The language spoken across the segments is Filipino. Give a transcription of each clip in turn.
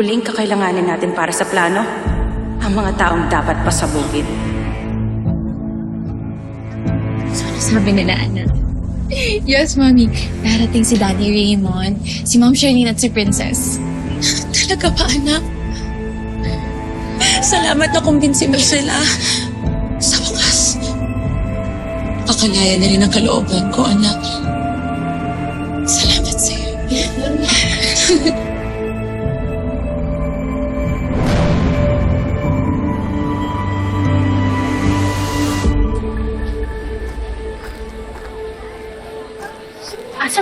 Huling kakailanganin natin para sa plano, ang mga taong dapat pasabugin. Sana sabi nila, anak. Yes, Mommy. Darating si Daddy Raymond, si Mom Charlene at si Princess. Talaga ba, anak? Salamat na kumbinsi mo sila. Sa wakas, kakalaya na rin ang kalooban ko, anak. Salamat sa'yo.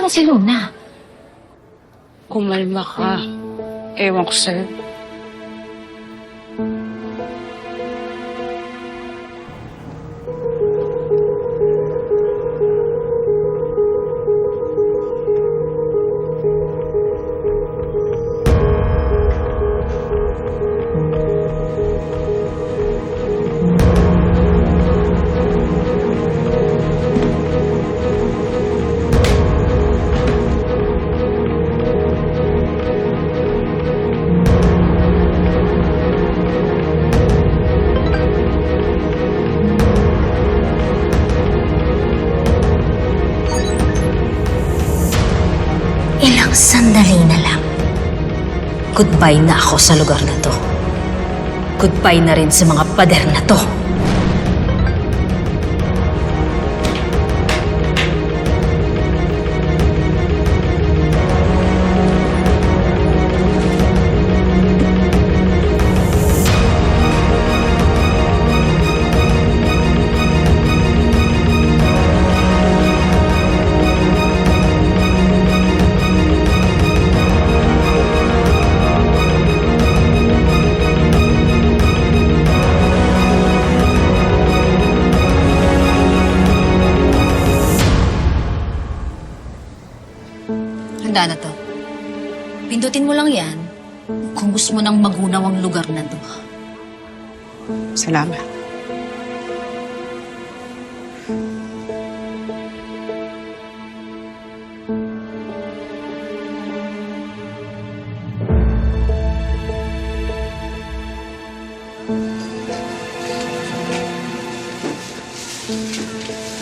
Si Luna? Kumalma ka. Ewan ko sa'yo. Ilang sandali na lang. Goodbye na ako sa lugar na to. Goodbye na rin sa mga pader na to. Handa na to. Pindutin mo lang yan kung gusto mo nang magunaw ang lugar na to. Salamat.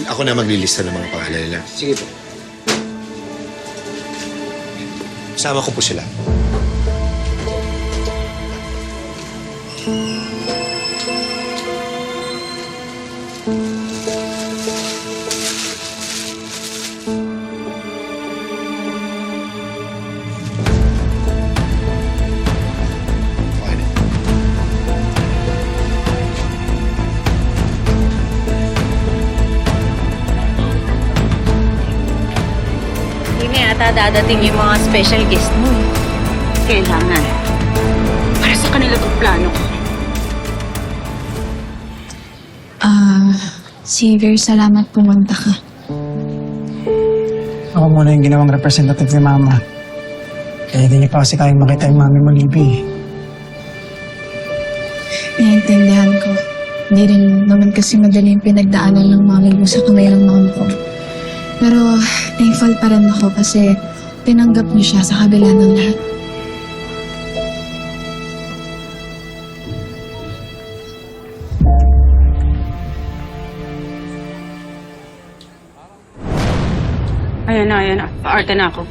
Ako na maglilista ng mga pangalan nila. Sige po. Sama ko po sila. Dadating yung mga special guest mo. Kailangan. Para sa kanila itong plano ko. Ah, Xavier, salamat pumunta ka. Ako muna yung ginawang representative ni Mama. Kaya hindi niya pa kasi kayang makita yung mami mo, Libby. Naiintindihan ko. Hindi rin naman kasi madali yung pinagdaanan ng mami mo sa kamay ng mom ko. Pero thankful pa rin ako kasi tinanggap niyo siya sa kabila ng lahat. Ayan na, ayan na. Paarte na ako.